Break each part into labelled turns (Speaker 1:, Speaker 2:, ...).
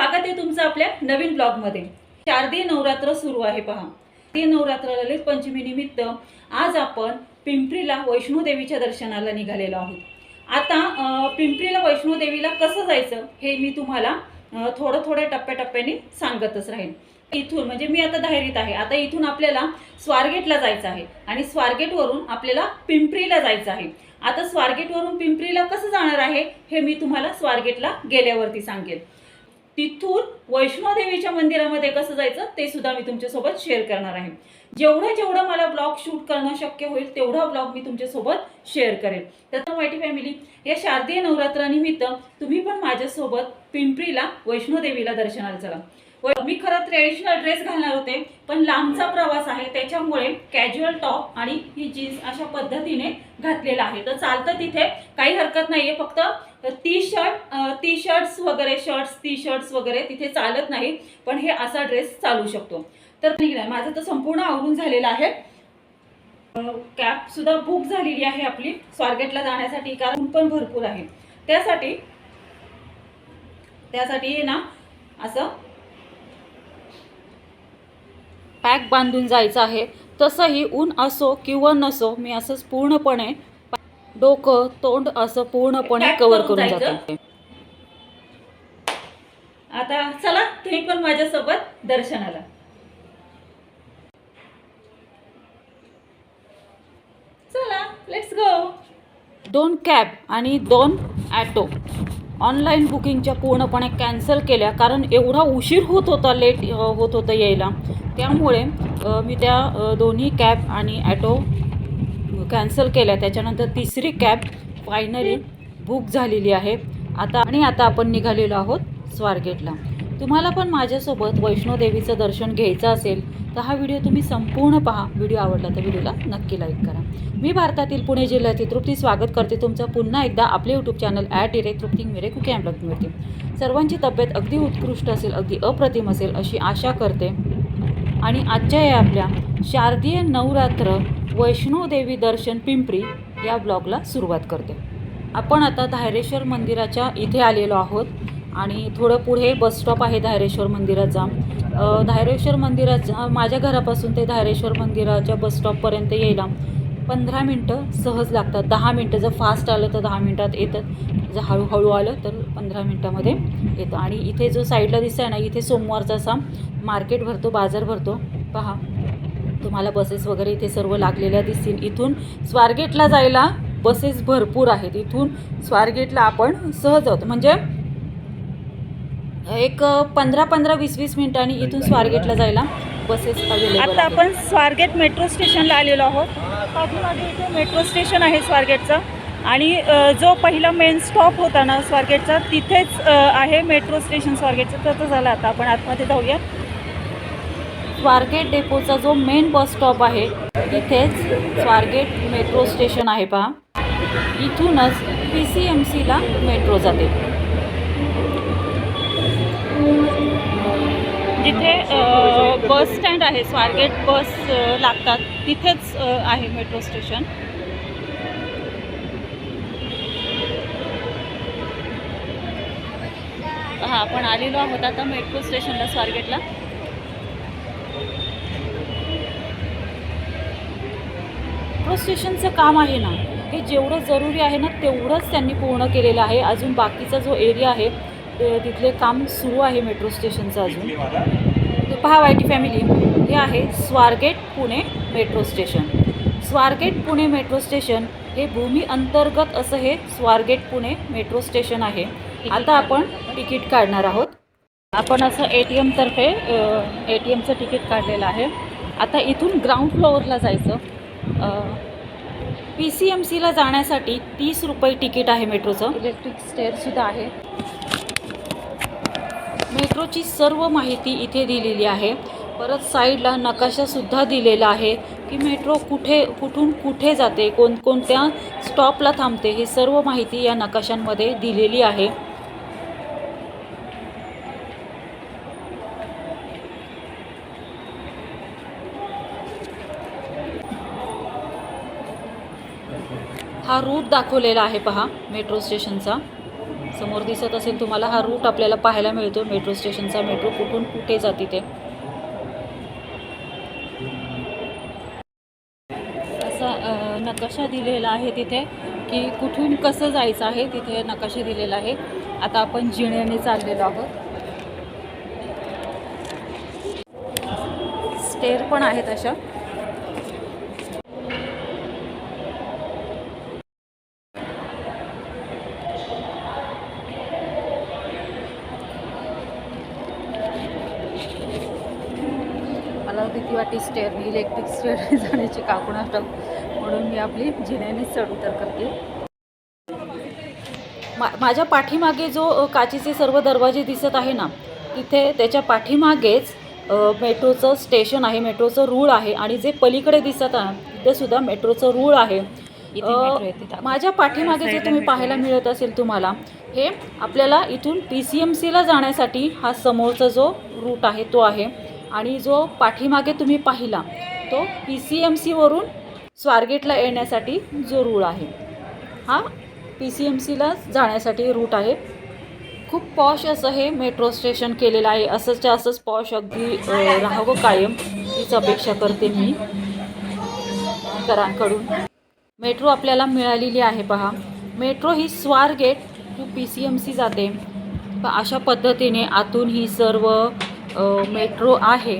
Speaker 1: स्वागत आहे तुमचं आपल्या नवीन ब्लॉगमध्ये. शारदीय नवरात्र सुरू आहे पहा. ते नवरात्र ललित पंचमी निमित्त आज आपण पिंपरीला वैष्णोदेवीच्या दर्शनाला निघालेलो आहोत. आता पिंपरीला वैष्णोदेवीला कसं जायचं हे मी तुम्हाला थोडं थोड्या टप्प्याटप्प्याने सांगतच राहीन. इथून म्हणजे मी आता धायरीत आहे. आता इथून आपल्याला स्वारगेटला जायचं आहे आणि स्वारगेटवरून आपल्याला पिंपरीला जायचं आहे. आता स्वारगेटवरून पिंपरीला कसं जाणार आहे हे मी तुम्हाला स्वारगेटला गेल्यावरती सांगेल तिथून वैष्णोदेवीच्या मंदिरामध्ये कसं जायचं ते सुद्धा मी तुमच्यासोबत शेअर करणार आहे. जेवढं जेवढं मला ब्लॉग शूट करणं शक्य होईल तेवढा ब्लॉग मी तुमच्यासोबत शेअर करेल. तर माहिती फॅमिली या शारदीय नवरात्रानिमित्त तुम्ही पण माझ्यासोबत पिंपरीला वैष्णोदेवीला दर्शनाला चला. मी खरं ट्रेडिशनल ड्रेस घालणार होते पण लांबचा प्रवास आहे त्याच्यामुळे कॅज्युअल टॉप आणि ही जीन्स अशा पद्धतीने घातलेला आहे. तर चालतं तिथे काही हरकत नाहीये फक्त टी शर्ट टी शर्ट्स वगैरे शर्ट्स टी शर्ट्स वगैरे तिथे चालत नाही पण हे असा ड्रेस चालू शकतो. तर निघणार. माझं तर संपूर्ण आवरून झालेलं आहे. कॅब सुद्धा बुक झालेली आहे आपली स्वारगेटला जाण्यासाठी कारण पण भरपूर आहे. त्यासाठी त्यासाठी हे ना असं पॅक बांधून जायचं आहे. तसंही ऊन असो किंवा नसो मी असंच पूर्णपणे डोकं तोंड असं पूर्णपणे कव्हर
Speaker 2: करून.
Speaker 1: जाते. आता चला तुम्ही पण माझ्यासोबत दर्शनाला. चला लेट्स गो दोन कॅब आणि दोन ॲटो ऑनलाईन बुकिंगच्या पूर्णपणे कॅन्सल केल्या कारण एवढा उशीर होत होता लेट होत होतं यायला. त्यामुळे मी त्या दोन्ही कॅब आणि ॲटो कॅन्सल केल्या. त्याच्यानंतर तिसरी कॅब फायनली बुक झालेली आहे. आता आणि आता आपण निघालेलो आहोत स्वारगेटला. तुम्हाला पण माझ्यासोबत वैष्णोदेवीचं दर्शन घ्यायचं असेल तर हा व्हिडिओ तुम्ही संपूर्ण पहा. व्हिडिओ आवडला तर व्हिडिओला नक्की लाईक करा. मी भारतातील पुणे जिल्ह्यातील तृप्ती स्वागत करते. तुमचं पुन्हा एकदा आपले यूट्यूब चॅनल ॲट इरे तृप्ती मिरे कुकी अँड मिळते. सर्वांची तब्येत अगदी उत्कृष्ट असेल अगदी अप्रतिम असेल अशी आशा करते. आणि आजच्या या आपल्या शारदीय नवरात्र वैष्णोदेवी दर्शन पिंपरी या ब्लॉगला सुरुवात करते. आपण आता धायरेश्वर मंदिराच्या इथे आलेलो आहोत आणि थोडं पुढे बस स्टॉप आहे धायरेश्वर मंदिराचा. धायरेश्वर मंदिराचा माझ्या घरापासून ते धायरेश्वर मंदिराच्या बस स्टॉपपर्यंत यायला पंधरा मिनटं सहज लागतात. दहा मिनटं जर फास्ट आलं तर दहा मिनटात येतं जर हळूहळू आलं तर पंधरा मिनटामध्ये येतं. आणि इथे जो साईडला दिसत आहे ना इथे सोमवारचा असा मार्केट भरतो बाजार भरतो. पहा तुम्हाला बसेस वगैरे इथे सर्व लागलेल्या दिसतील. इथून स्वारगेटला जायला बसेस भरपूर आहेत. इथून स्वारगेटला आपण सहज आहोत म्हणजे एक पंधरा पंधरा वीस वीस मिनिटांनी इथून स्वारगेटला जायला बसेस अवेलेबल
Speaker 2: आता आपण स्वारगेट मेट्रो स्टेशनला आलेलो आहोत. पाठीमागे इथे मेट्रो स्टेशन आहे स्वारगेटचं. आणि जो पहिला मेन स्टॉप होता ना स्वारगेटचा तिथेच आहे मेट्रो स्टेशन स्वारगेटचं. तर झालं आता. आपण आतमध्ये जाऊया
Speaker 1: स्वारगेट डेपोचा जो मेन बस स्टॉप आहे तिथेच स्वारगेट मेट्रो स्टेशन आहे पहा. इथूनच पी सी एम सीला मेट्रो जाते.
Speaker 2: जिथे बस स्टँड आहे स्वारगेट बस लागतात तिथेच आहे मेट्रो स्टेशन. हा आपण आलेलो आहोत आता मेट्रो स्टेशनला स्वारगेटला.
Speaker 1: मेट्रो स्टेशनचं काम आहे ना हे जेवढं जरुरी आहे ना तेवढंच त्यांनी पूर्ण केलेलं आहे. अजून बाकीचा जो एरिया आहे तिथले काम सुरू आहे मेट्रो स्टेशनचं अजून. पहा वाय टी फॅमिली. हे आहे Swargate Pune metro station. Swargate Pune metro station हे भूमी अंतर्गत असं हे स्वारगेट पुणे मेट्रो स्टेशन आहे. आता आपण तिकीट काढणार आहोत. आपण असं ए टी एमतर्फे ए टी एमचं तिकीट काढलेलं आहे. आता इथून ग्राउंड फ्लोअरला जायचं. पी सी एम सीला जाण्यासाठी तीस रुपये तिकीट आहे मेट्रोचं. इलेक्ट्रिक स्टेअरसुद्धा आहे. मेट्रोची सर्व माहिती इथे दिलेली आहे. परत साईडला नकाशासुद्धा दिलेला आहे की मेट्रो कुठे कुठून कुठे जाते कोणकोणत्या स्टॉपला थांबते हे सर्व माहिती या नकाशांमध्ये दिलेली आहे. हा रूट दाखवलेला आहे पहा मेट्रो स्टेशनचा. समोर दिसत असेल तुम्हाला हा रूट आपल्याला पाहायला मिळतो मेट्रो स्टेशनचा मेट्रो कुठून कुठे जाते ते. असा नकाशा दिलेला आहे तिथे की कुठून कसं जायचं आहे तिथे नकाशा दिलेला आहे. आता आपण जिण्याने चाललेलो आहोत. स्टेअर पण आहेत अशा. वाटते स्टेअरने इलेक्ट्रिक स्टेअरने जाण्याची काकून म्हणून मी आपली जिन्यानेच चढ उतर करते. मा माझ्या पाठीमागे जो काचेचे सर्व दरवाजे दिसत आहे ना तिथे त्याच्या पाठीमागेच मेट्रोचं स्टेशन आहे मेट्रोचं रूळ आहे आणि जे पलीकडे दिसत आहे तिथे सुद्धा मेट्रोचं रूळ आहे. माझ्या पाठीमागे जे तुम्ही पाहायला मिळत असेल तुम्हाला हे आपल्याला इथून पी सी एम सीला जाण्यासाठी हा समोरचा जो रूट आहे तो आहे. आणि जो पाठीमागे तुम्ही पाहिला तो पी सी एम सीवरून स्वारगेटला येण्यासाठी जो रूळ आहे हा पी सी एम सीला जाण्यासाठी रूट आहे. खूप पॉश असं हे मेट्रो स्टेशन केलेलं आहे असंच्या असंच पॉश अगदी राहावं कायम हीच अपेक्षा करते मी करांकडून मेट्रो आपल्याला मिळालेली आहे पहा. Metro he Swargate to P C M C जाते. अशा पद्धतीने आतून ही सर्व मेट्रो आहे.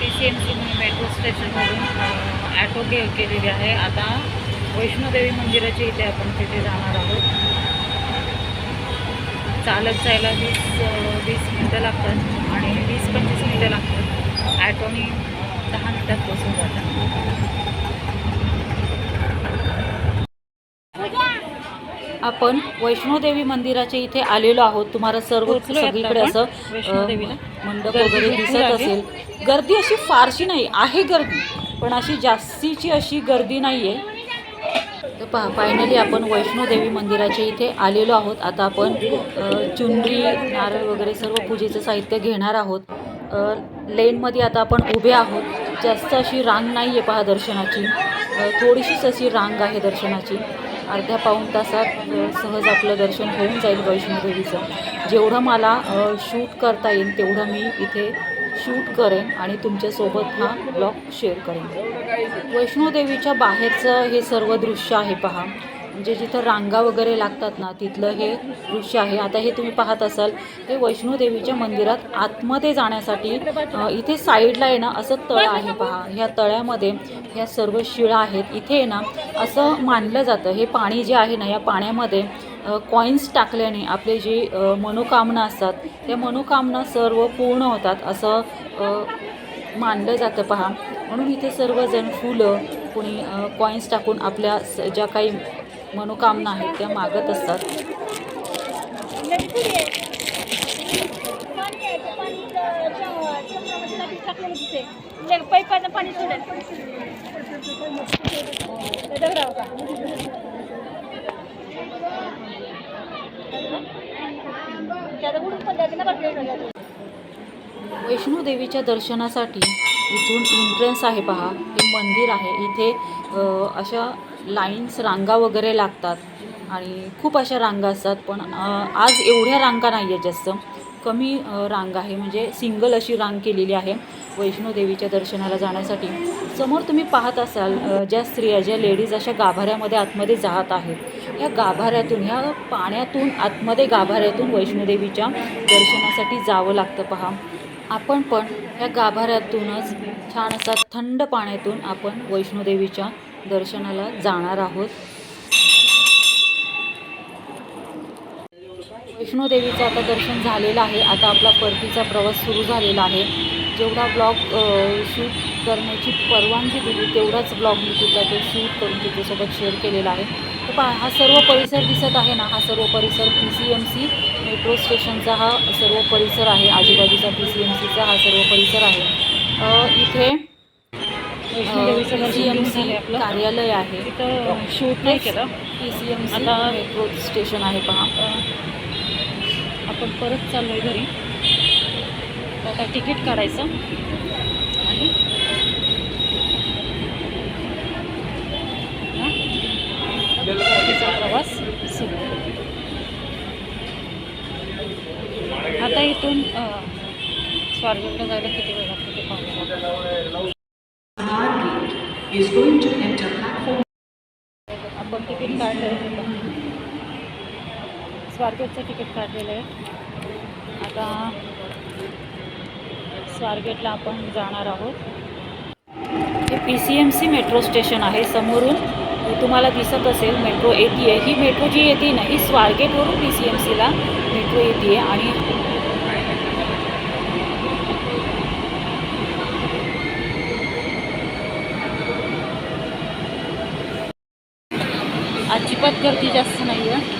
Speaker 2: T C M C metro स्टेशनवरून ॲटो के केलेली आहे. आता वैष्णोदेवी मंदिराच्या इथे आपण तिथे जाणार आहोत. चालत जायला वीस वीस मिनटं लागतात आणि वीस पंचवीस मिनटं लागतात. ॲटोनी दहा मिनटात पोचून जातात.
Speaker 1: आपण वैष्णोदेवी मंदिराच्या इथे आलेलो आहोत. तुम्हाला सर्व सगळीकडे असं मंडप वगैरे दिसत. असेल. गर्दी अशी फारशी नाही आहे गर्दी पण अशी जास्तीची अशी गर्दी नाही आहे तर पहा फायनली आपण वैष्णोदेवी मंदिराच्या इथे आलेलो आहोत. आता आपण चुनरी नारळ वगैरे सर्व पूजेचं साहित्य घेणार आहोत. लेनमध्ये आता आपण उभे आहोत. जास्त अशी रांग नाही आहे पहा दर्शनाची. थोडीशीच अशी रांग आहे दर्शनाची. अर्ध्या पाऊण तासात सहज आपलं दर्शन होऊन जाईल वैष्णोदेवीचं जेवढं मला शूट करता येईल तेवढं मी इथे शूट करेन आणि तुमच्यासोबत हा ब्लॉग शेअर करेन. वैष्णोदेवीच्या बाहेरचं हे सर्व दृश्य आहे पहा. म्हणजे जिथं रांगा वगैरे लागतात ना तिथलं हे दृश्य आहे. आता हे तुम्ही पाहत असाल हे वैष्णोदेवीच्या मंदिरात आतमध्ये जाण्यासाठी इथे साईडला आहे ना असं तळ आहे पहा. ह्या तळ्यामध्ये ह्या सर्व शिळा आहेत. इथे आहे ना असं मानलं जातं. हे पाणी जे आहे ना या पाण्यामध्ये कॉईन्स टाकल्याने आपले जे मनोकामना असतात त्या मनोकामना सर्व पूर्ण होतात असं मानलं जातं पहा. म्हणून इथे सर्वजण फुलं कोणी कॉईन्स टाकून आपल्या स- ज्या काही मनोकामना आहेत त्या मागत असतात.
Speaker 3: पाईपानं देवीच्या
Speaker 1: वैष्णोदेवीच्या दर्शनासाठी इथून एंट्रन्स आहे पहा हे मंदिर आहे. इथे अशा लाईन्स रांगा वगैरे लागतात. आणि खूप अशा रांगा असतात पण आज एवढ्या रांगा नाही आहेत जास्त. कमी रांग आहे. म्हणजे सिंगल अशी रांग केलेली आहे वैष्णोदेवीच्या दर्शनाला जाण्यासाठी. समोर तुम्ही पाहत असाल ज्या स्त्रिया ज्या लेडीज अशा गाभाऱ्यामध्ये आतमध्ये जात आहेत. ह्या गाभाऱ्यातून ह्या पाण्यातून आतमध्ये गाभाऱ्यातून वैष्णोदेवीच्या दर्शनासाठी जावं लागतं पहा. आपण पण या गाभाऱ्यातूनच छान असा थंड पाण्यातून आपण वैष्णोदेवीच्या दर्शनाला जाणार आहोत. वैष्णोदेवीचं आता दर्शन झालेलं आहे. आता आपला परतीचा प्रवास सुरू झालेला आहे. जेवढा ब्लॉग शूट करण्याची परवानगी दिली तेवढाच ब्लॉग मी तिथला तो शूट करून तिच्यासोबत शेअर केलेला आहे. तर पहा हा सर्व परिसर दिसत आहे ना? हा सर्व परिसर P C M C metro स्टेशनचा हा सर्व परिसर आहे. आजूबाजूचा पी सी एम सीचा हा सर्व परिसर आहे. इथे कार्यालय आहे.
Speaker 2: तिथं शूट नाही केलं.
Speaker 1: पी सी एम
Speaker 2: आता-
Speaker 1: मेट्रो स्टेशन आहे पहा.
Speaker 2: आपण परत चाललो आहे घरी. आता तिकीट काढायचं आणि प्रवास सुरू. आता इथून स्वारगेटला जायला किती वेळ लागतो ते पाहूया.
Speaker 4: Is going to enter platform.
Speaker 2: आपण तिकीट काढलं स्वारगेटचं तिकीट काढलेलं आहे. आता स्वारगेटला आपण जाणार आहोत. हे P C M C metro station आहे समोरून. तुम्हाला दिसत असेल मेट्रो येते आहे ही मेट्रो जी येते ना ही स्वारगेटवरून पी सी एम सीला मेट्रो येते आहे आणि अजिबात गर्दी जास्त नाही आहे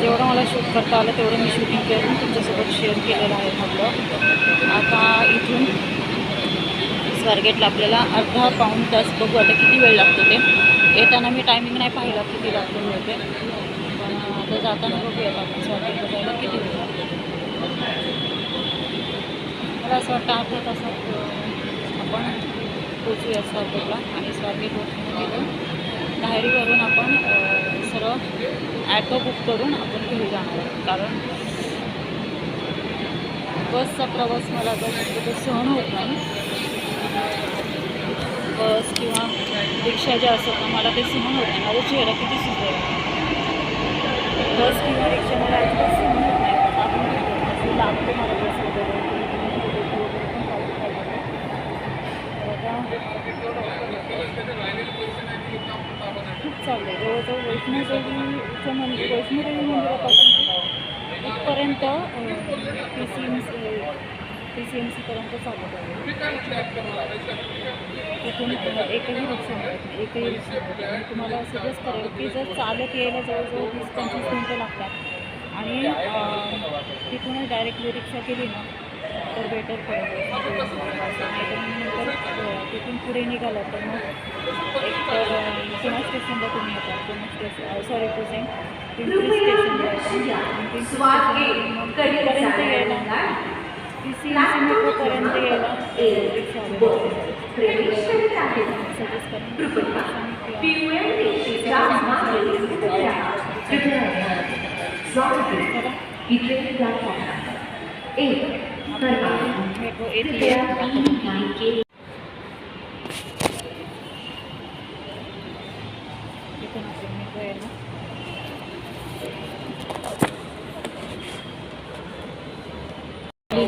Speaker 2: जेवढं मला शूट करता आलं तेवढं मी शूटिंग करून तुमच्यासोबत शेअर केलेलं आहे म्हटलं. आता इथून स्वारगेटला आपल्याला अर्धा पाऊण तास बघू आता किती वेळ लागतो ते. येताना मी टायमिंग नाही पाहिला किती लागतो मिळते पण आता जाताना बघूयात आपण स्वारगेटला जायला किती वेळ लागतो. मला असं वाटतं अर्धा तासात आपण पोचूया स्वारगेटला आणि स्वारगेटवरून तिथून धायरीवरून आपण सरळ ॲटो बुक करून आपण घरी जाणार आहोत. कारण बसचा प्रवास मला आता शक्यतो सहन होत नाही. बस किंवा रिक्षा ज्या असतात ना मला ते सहन होत नाही. माझा चेहरा किती सुंदर बस किंवा रिक्षा मला अजिबात सहन होत नाही. आपण लागतो मला बस वगैरे. तर आता खूप चाललं आहे. जवळजवळ वैष्णोदेवीचं मंदिर वैष्णोदेवी मंदिरापासून इथपर्यंत P C M C P C M सीपर्यंत चालत आहे. तिथून एकही रिक्षा मिळत एकही रिक्षा मिळत मी तुम्हाला सजेस्ट करेल की जर चालत यायला जवळजवळ वीस पंचवीस मिनटं लागतात आणि तिथूनच डायरेक्टली रिक्षा केली ना तर बेटर पडेल. नाहीतर नंतर तिथून पुढे निघालं तर मग एक स्टेशनला तुम्ही येता Pune station sorry to Pimpri स्टेशनला पिंपरी मग यायला पी सी सी मेट्रोपर्यंत यायला रिक्षा सजेस्ट करेन मेट्रो इथून आपण मेट्रो यायला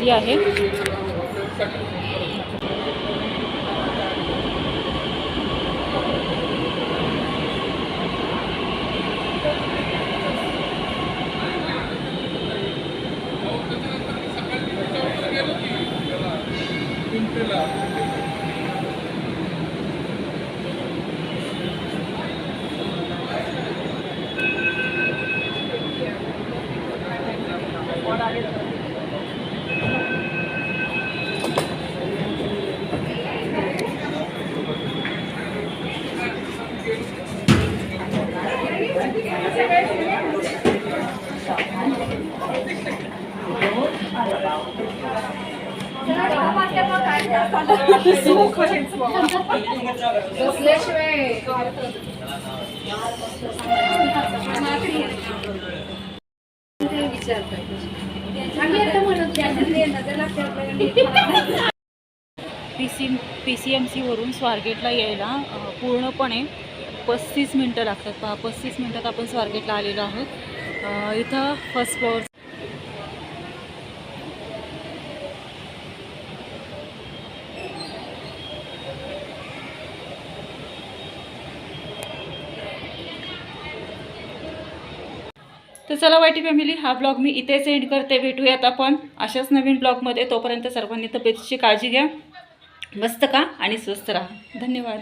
Speaker 2: लिहिली आहे. P C P C M सीवरून स्वारगेटला यायला पूर्णपणे पस्तीस मिनटं लागतात. पहा पस्तीस मिनटात आपण स्वारगेटला आलेलो आहोत. इथं फर्स्ट फ्लोअर तर चला वाईटी फॅमिली हा ब्लॉग मी इथेच एंड करते. भेटूयात आपण. अशाच नवीन ब्लॉगमध्ये तोपर्यंत सर्वांनी तब्येतीची काळजी घ्या. मस्त का आणि स्वस्त राहा. धन्यवाद.